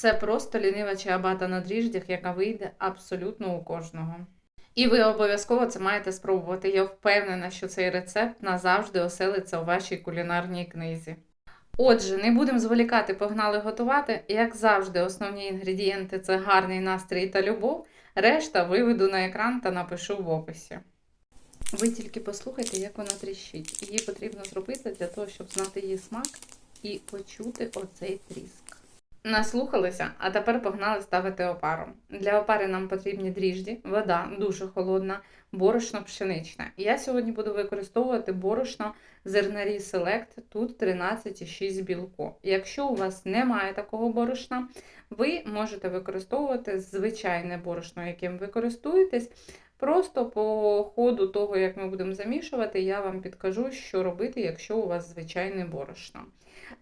Це просто лінива чиабата на дріждях, яка вийде абсолютно у кожного. І ви обов'язково це маєте спробувати. Я впевнена, що цей рецепт назавжди оселиться у вашій кулінарній книзі. Отже, не будемо зволікати, погнали готувати. Як завжди, основні інгредієнти це гарний настрій та любов. Решта виведу на екран та напишу в описі. Ви тільки послухайте, як вона тріщить. Її потрібно зробити для того, щоб знати її смак і почути оцей тріск. Наслухалися, а тепер погнали ставити опару. Для опари нам потрібні дріжджі, вода дуже холодна, борошно пшеничне. Я сьогодні буду використовувати борошно зернарі Select, тут 13,6 білку. Якщо у вас немає такого борошна, ви можете використовувати звичайне борошно, яким ви користуєтесь. Просто по ходу того, як ми будемо замішувати, я вам підкажу, що робити, якщо у вас звичайне борошно.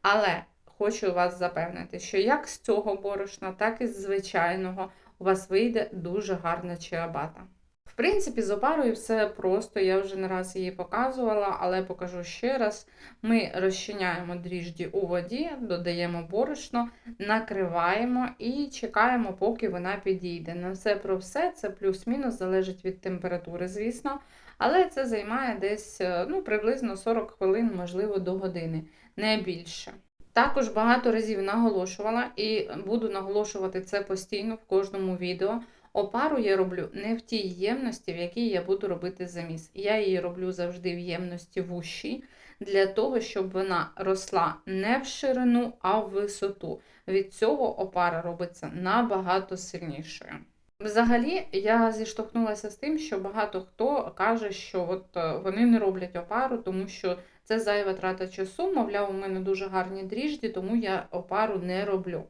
Але хочу вас запевнити, що як з цього борошна, так і з звичайного у вас вийде дуже гарна чиабата. В принципі, з опарою все просто, я вже не раз її показувала, але покажу ще раз. Ми розчиняємо дріжджі у воді, додаємо борошно, накриваємо і чекаємо, поки вона підійде. На все про все це плюс-мінус залежить від температури, звісно. Але це займає десь ну, приблизно 40 хвилин, можливо, до години, не більше. Також багато разів наголошувала і буду наголошувати це постійно в кожному відео. Опару я роблю не в тій ємності, в якій я буду робити заміс. Я її роблю завжди в ємності вущій, для того, щоб вона росла не в ширину, а в висоту. Від цього опара робиться набагато сильнішою. Взагалі, я зіштовхнулася з тим, що багато хто каже, що от е, вони не роблять опару, тому що це зайва трата часу. Мовляв, у мене дуже гарні дріжджі, тому я опару не роблю.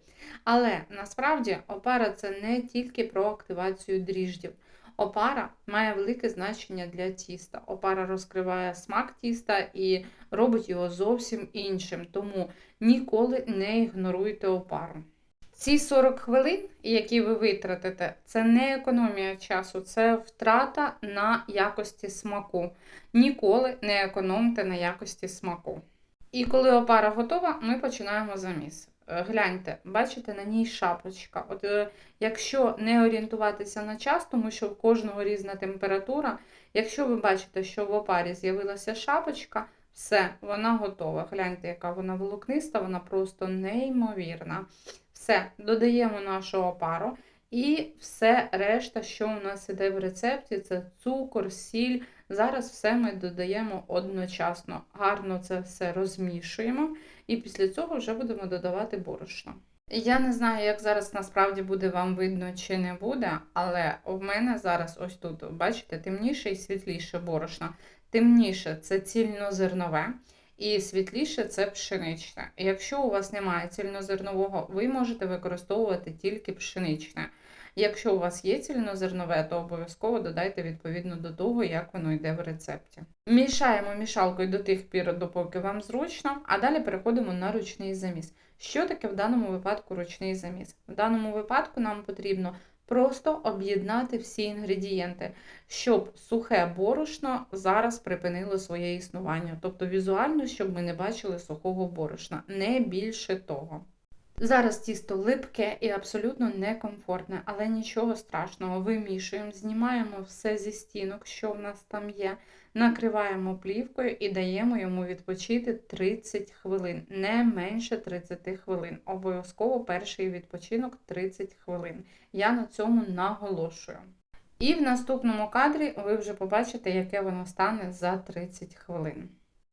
Але насправді опара це не тільки про активацію дріждів. Опара має велике значення для тіста. Опара розкриває смак тіста і робить його зовсім іншим. Тому ніколи не ігноруйте опару. Ці 40 хвилин, які ви витратите, це не економія часу, це втрата на якості смаку. Ніколи не економте на якості смаку. І коли опара готова, ми починаємо заміс. Е, гляньте, бачите, на ній шапочка. От е, Якщо не орієнтуватися на час, тому що в кожного різна температура, якщо ви бачите, що в опарі з'явилася шапочка, все, вона готова. Гляньте, яка вона волокниста, вона просто неймовірна. Все, додаємо нашу опару. І все решта, що у нас іде в рецепті, це цукор, сіль. Зараз все ми додаємо одночасно. Гарно це все розмішуємо, і після цього вже будемо додавати борошно. Я не знаю, як зараз насправді буде вам видно чи не буде, але в мене зараз ось тут, бачите, темніше і світліше борошно. Темніше це цільнозернове. І світліше це пшеничне. Якщо у вас немає цільнозернового, ви можете використовувати тільки пшеничне. Якщо у вас є цільнозернове, то обов'язково додайте відповідно до того, як воно йде в рецепті. Мішаємо мішалкою до тих пір, допоки вам зручно, а далі переходимо на ручний заміс. Що таке в даному випадку ручний заміс? В даному випадку нам потрібно Просто об'єднати всі інгредієнти, щоб сухе борошно зараз припинило своє існування. Тобто візуально, щоб ми не бачили сухого борошна, не більше того. Зараз тісто липке і абсолютно некомфортне, але нічого страшного. Вимішуємо, знімаємо все зі стінок, що в нас там є, накриваємо плівкою і даємо йому відпочити 30 хвилин, не менше 30 хвилин. Обов'язково перший відпочинок 30 хвилин. Я на цьому наголошую. І в наступному кадрі ви вже побачите, яке воно стане за 30 хвилин.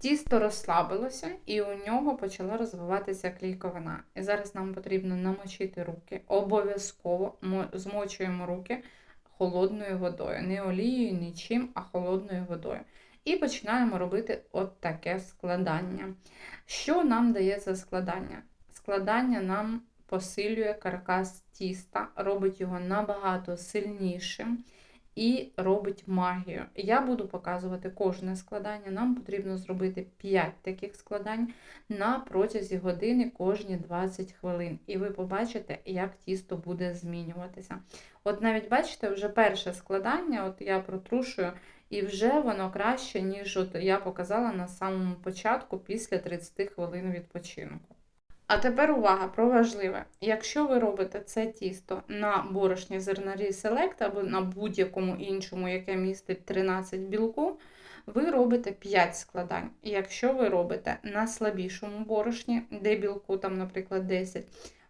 Тісто розслабилося і у нього почала розвиватися клійковина. І зараз нам потрібно намочити руки. Обов'язково змочуємо руки холодною водою. Не олією, нічим, а холодною водою. І починаємо робити от таке складання. Що нам дає це складання? Складання нам посилює каркас тіста, робить його набагато сильнішим і робить магію. Я буду показувати кожне складання. Нам потрібно зробити 5 таких складань на протязі години кожні 20 хвилин. І ви побачите, як тісто буде змінюватися. От навіть бачите, вже перше складання, от я протрушую, і вже воно краще, ніж от я показала на самому початку після 30 хвилин відпочинку. А тепер увага про важливе. Якщо ви робите це тісто на борошні зернарі Select або на будь-якому іншому, яке містить 13 білку, ви робите 5 складань. Якщо ви робите на слабішому борошні, де білку, там, наприклад, 10,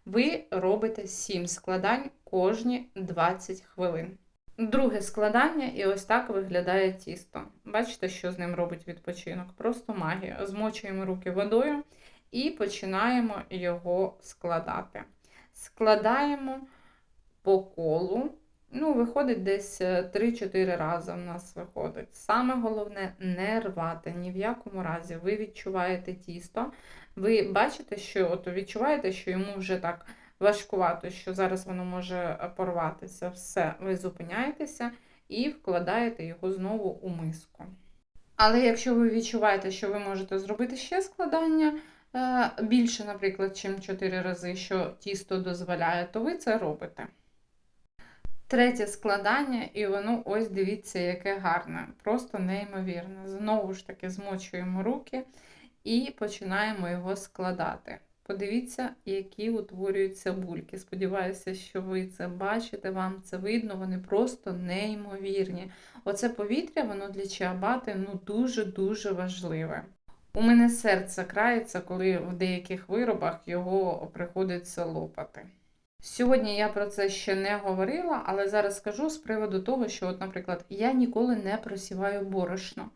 ви робите 7 складань кожні 20 хвилин. Друге складання, і ось так виглядає тісто. Бачите, що з ним робить відпочинок? Просто магія. Змочуємо руки водою і починаємо його складати. Складаємо по колу. Ну, виходить десь е, 3-4 рази в нас виходить. Саме головне не рвати ні в якому разі. Ви відчуваєте тісто. Ви бачите, що от відчуваєте, що йому вже так важкувато, що зараз воно може е, порватися. Все, ви зупиняєтеся і вкладаєте його знову у миску. Але якщо ви відчуваєте, що ви можете зробити ще складання е, більше, наприклад, чим 4 рази, що тісто дозволяє, то ви це робите. Третє складання, і воно ось дивіться, яке гарне, просто неймовірне. Знову ж таки, змочуємо руки і починаємо його складати. Подивіться, які утворюються бульки. Сподіваюся, що ви це бачите, вам це видно, вони просто неймовірні. Оце повітря, воно для чиабати ну, дуже-дуже важливе. У мене серце крається, коли в деяких виробах його приходиться лопати. Сьогодні я про це ще не говорила, але зараз скажу з приводу того, що, от, наприклад, я ніколи не просіваю борошно.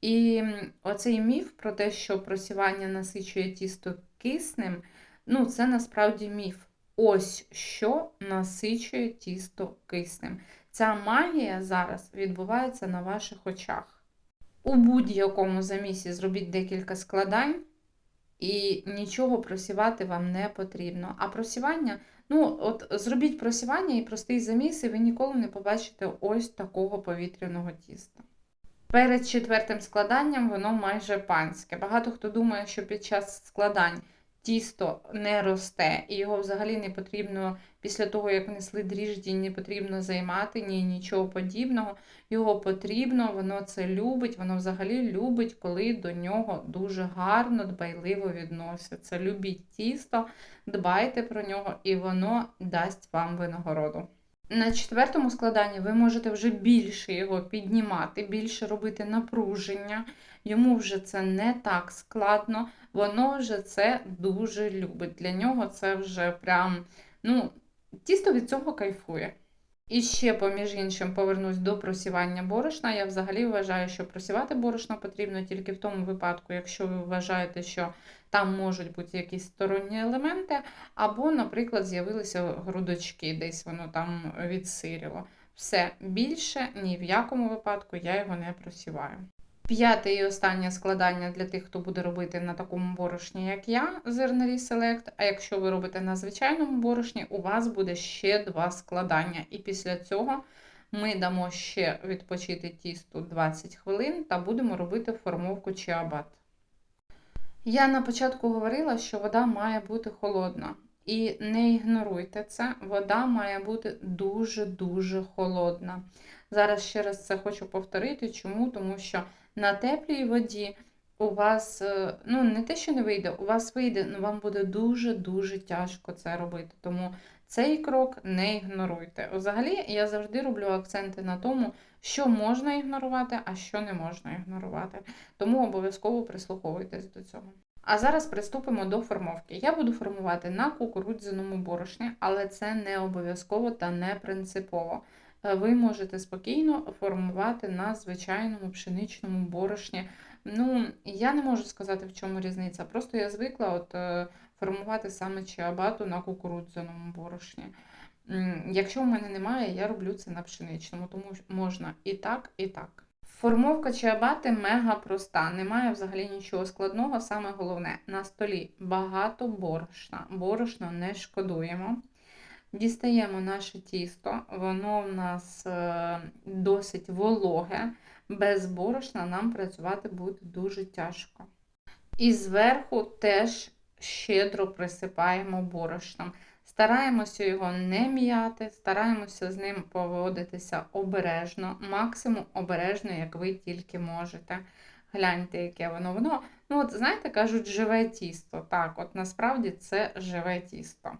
І оцей міф про те, що просівання насичує тісто киснем, ну, це насправді міф. Ось що насичує тісто киснем. Ця магія зараз відбувається на ваших очах. У будь-якому замісі зробіть декілька складань, і нічого просівати вам не потрібно. А просівання, ну, от зробіть просівання і простий заміс, і ви ніколи не побачите ось такого повітряного тіста. Перед четвертим складанням воно майже панське. Багато хто думає, що під час складань тісто не росте, і його взагалі не потрібно після того, як внесли дріжджі, не потрібно займати, ні нічого подібного. Його потрібно, воно це любить, воно взагалі любить, коли до нього дуже гарно, дбайливо відносяться. Любіть тісто, дбайте про нього, і воно дасть вам винагороду. На четвертому складанні ви можете вже більше його піднімати, більше робити напруження. Йому вже це не так складно, воно вже це дуже любить. Для нього це вже прям, ну, тісто від цього кайфує. І ще, поміж іншим, повернусь до просівання борошна. Я взагалі вважаю, що просівати борошно потрібно тільки в тому випадку, якщо ви вважаєте, що там можуть бути якісь сторонні елементи, або, наприклад, з'явилися грудочки, десь воно там відсиріло. Все більше ні в якому випадку я його не просіваю. П'яте і останнє складання для тих, хто буде робити на такому борошні, як я, зернарі Select. А якщо ви робите на звичайному борошні, у вас буде ще два складання. І після цього ми дамо ще відпочити тісту 20 хвилин та будемо робити формовку чиабат. Я на початку говорила, що вода має бути холодна. І не ігноруйте це, вода має бути дуже-дуже холодна. Зараз ще раз це хочу повторити. Чому? Тому що на теплій воді у вас, е, ну, не те, що не вийде, у вас вийде, але вам буде дуже-дуже тяжко це робити. Тому цей крок не ігноруйте. Взагалі, я завжди роблю акценти на тому, що можна ігнорувати, а що не можна ігнорувати. Тому обов'язково прислуховуйтесь до цього. А зараз приступимо до формовки. Я буду формувати на кукурудзяному борошні, але це не обов'язково та не принципово. Е, Ви можете спокійно формувати на звичайному пшеничному борошні. Ну, я не можу сказати, в чому різниця. Просто я звикла от, е, формувати саме чиабату на кукурудзяному борошні. Якщо в мене немає, я роблю це на пшеничному, тому можна і так, і так. Формовка чиабати мега проста, немає взагалі нічого складного. Саме головне, на столі багато борошна. Борошно не шкодуємо. Дістаємо наше тісто, воно в нас е, досить вологе. Без борошна нам працювати буде дуже тяжко. І зверху теж щедро присипаємо борошном. Стараємося його не м'яти, стараємося з ним поводитися обережно, максимум обережно, як ви тільки можете. Гляньте, яке воно. Воно Ну, от знаєте, кажуть, живе тісто. Так, от насправді це живе тісто.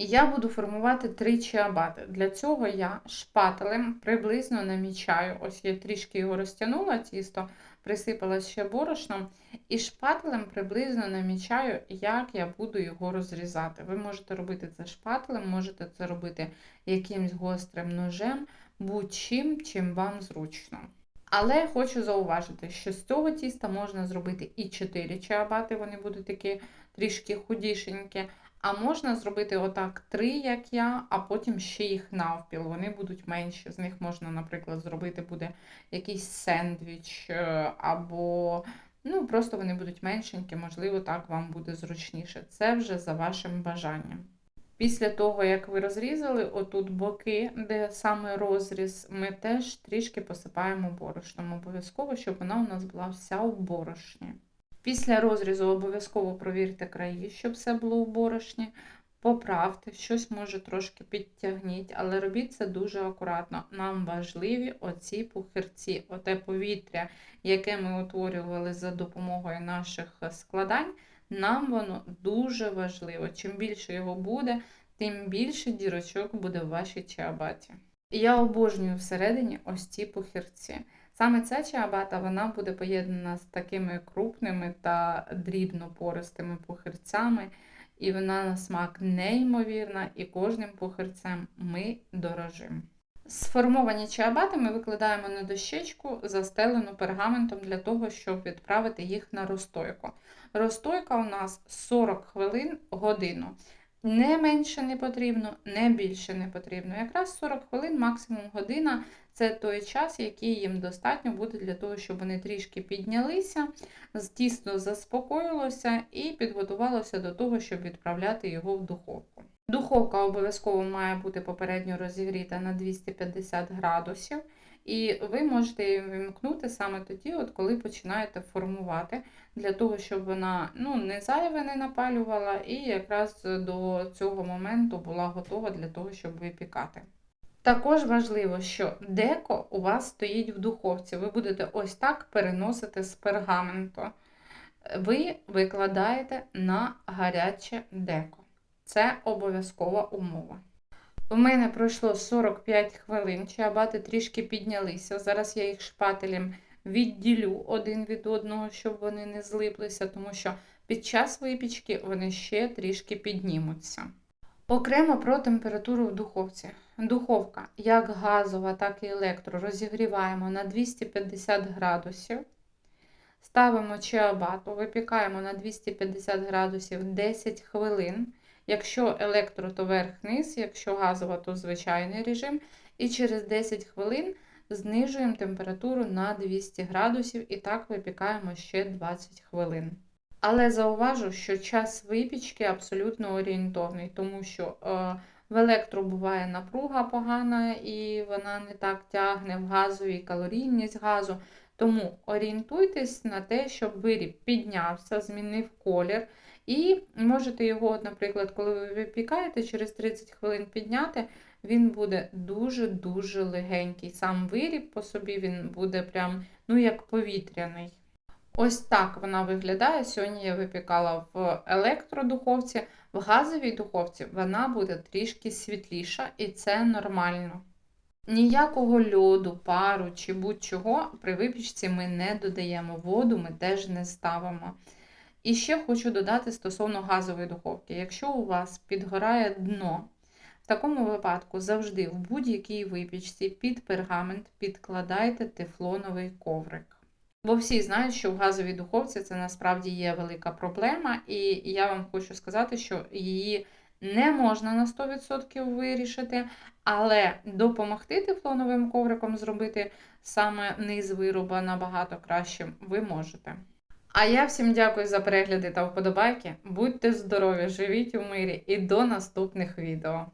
І я буду формувати три чиабати. Для цього я шпателем приблизно намічаю. Ось я трішки його розтягнула тісто, присипала ще борошном, і шпателем приблизно намічаю, як я буду його розрізати. Ви можете робити це шпателем, можете це робити якимсь гострим ножем, будь-чим, чим вам зручно. Але хочу зауважити, що з цього тіста можна зробити і 4 чиабати, вони будуть такі трішки худішенькі. А можна зробити отак три, як я, а потім ще їх навпіл. Вони будуть менші. З них можна, наприклад, зробити буде якийсь сендвіч, е, або ну, просто вони будуть меншенькі, можливо, так вам буде зручніше. Це вже за вашим бажанням. Після того, як ви розрізали отут боки, де саме розріз, ми теж трішки посипаємо борошном. Обов'язково, щоб вона у нас була вся у борошні. Після розрізу обов'язково провірте краї, щоб все було у борошні. Поправте, щось може трошки підтягніть, але робіть це дуже акуратно. Нам важливі оці пухирці, оте повітря, яке ми утворювали за допомогою наших складань. Нам воно дуже важливо. Чим більше його буде, тим більше дірочок буде в вашій чиабаті. І я обожнюю всередині ось ці пухирці. Саме ця чиабата вона буде поєднана з такими крупними та дрібнопористими пухирцями, і вона на смак неймовірна, і кожним пухирцем ми дорожимо. Сформовані чиабати ми викладаємо на дощечку, застелену пергаментом для того, щоб відправити їх на розстойку. Розстойка у нас 40 хвилин годину. Не менше не потрібно, не більше не потрібно. Якраз 40 хвилин, максимум година це той час, який їм достатньо буде для того, щоб вони трішки піднялися, тісно заспокоїлося і підготувалося до того, щоб відправляти його в духовку. Духовка обов'язково має бути попередньо розігріта на 250 градусів. І ви можете її вимкнути саме тоді, от коли починаєте формувати, для того, щоб вона ну, не зайве не напалювала, і якраз до цього моменту була готова для того, щоб випікати. Також важливо, що деко у вас стоїть в духовці. Ви будете ось так переносити з пергаменту. Ви викладаєте на гаряче деко. Це обов'язкова умова. У мене пройшло 45 хвилин, чиабати трішки піднялися. Зараз я їх шпателем відділю один від одного, щоб вони не злиплися, тому що під час випічки вони ще трішки піднімуться. Окремо про температуру в духовці. Духовка, як газова, так і електро, розігріваємо на 250 градусів. Ставимо чиабату, випікаємо на 250 градусів 10 хвилин. Якщо електро, то верх-низ, якщо газова, то звичайний режим. І через 10 хвилин знижуємо температуру на 200 градусів і так випікаємо ще 20 хвилин. Але зауважу, що час випічки абсолютно орієнтовний, тому що е, в електро буває напруга погана і вона не так тягне в газовій калорійність газу. Тому орієнтуйтесь на те, щоб виріб піднявся, змінив колір. І можете його, наприклад, коли ви випікаєте, через 30 хвилин підняти, він буде дуже-дуже легенький. Сам виріб по собі він буде прям, ну, як повітряний. Ось так вона виглядає. Сьогодні я випікала в електродуховці, в газовій духовці вона буде трішки світліша, і це нормально. Ніякого льоду, пару чи будь-чого при випічці ми не додаємо воду, ми теж не ставимо. І ще хочу додати стосовно газової духовки. Якщо у вас підгорає дно, в такому випадку завжди в будь-якій випічці під пергамент підкладайте тефлоновий коврик. Бо всі знають, що в газовій духовці це насправді є велика проблема, і я вам хочу сказати, що її не можна на 100% вирішити, але допомогти тефлоновим ковриком зробити саме низ вироба набагато кращим ви можете. А я всім дякую за перегляди та вподобайки. Будьте здорові, живіть у мирі і до наступних відео!